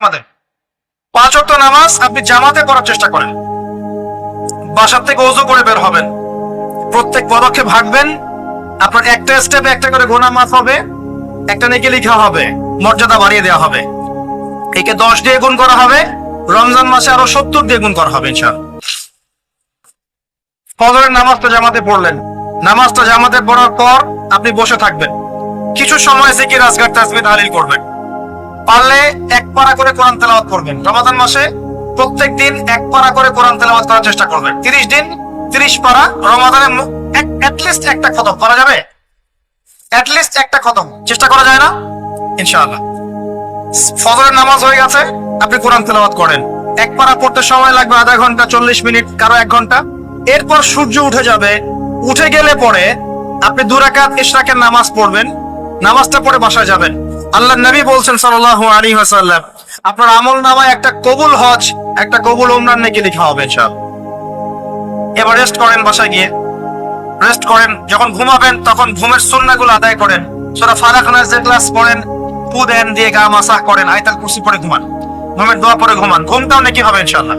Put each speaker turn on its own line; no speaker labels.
আমাদের। পাঁচ ওয়াক্ত নামাজ আপনি জামাতে পড়ার চেষ্টা করেন। বাসার থেকে ওজু করে বের হবেন। প্রত্যেক পদক্ষেপ ভাগবেন। আপনার একটা স্টেপে একটা করে গোনা মাফ হবে। একটা নেকি লিখা হবে। মর্যাদা বাড়িয়ে দেওয়া হবে। একে দশ দিয়ে গুণ করা হবে। রমজান মাসে আরও সত্তর দিয়ে গুণ করা হবে, ইনশাআল্লাহ। ফজরের নামাজটা জামাতে পড়লেন। নামাজটা জামাতে পড়ার পর আপনি বসে থাকবেন। কিছু সময় জিকির, আজগার তাসবিহ তাহলিল করবেন। পারলে এক পারা করে কোরআন তেলাওয়াত করবেন। রমাদান মাসে প্রত্যেক দিন এক পারা করে কোরআন তেলাওয়াত করার চেষ্টা করবেন। তিরিশ দিন তিরিশ পারা, রমাদানে অ্যাটলিস্ট একটা খতম। করা যাবে? অ্যাটলিস্ট একটা খতম। চেষ্টা করা যায় না? ইনশাআল্লাহ। ফজরের নামাজ হয়ে গেছে, আপনি কোরআন তেলাওয়াত করেন। এক পারা পড়তে সময় লাগবে আধা ঘণ্টা, চল্লিশ মিনিট, কারও এক ঘণ্টা। এরপর সূর্য উঠে যাবে। উঠে গেলে পরে আপনি দুরাকাত ইশরাকের নামাজ পড়বেন। নামাজটা পড়ে বাসায় যাবেন। আল্লাহ নবী বলছেন সাল্লাল্লাহু আলাইহি ওয়াসাল্লাম, আপনার আমল নামায় একটা কবুল হজ, একটা কবুল উমরান নাকি লেখা হবে, ইনশাআল্লাহ। এবার রেস্ট করেন বাসায় গিয়ে। রেস্ট করেন, যখন ঘুমাবেন, তখন ঘুমের সুন্নাহগুলো আদায় করেন। সূরা নাস যে ক্লাস পড়েন, পু দেন, দিয়ে গা মাসাহ করেন, আয়তাল কুরসি পরে ঘুমান। ঘুমের দোয়া পরে ঘুমান। ঘুমটাও নাকি হবে, ইনশাআল্লাহ।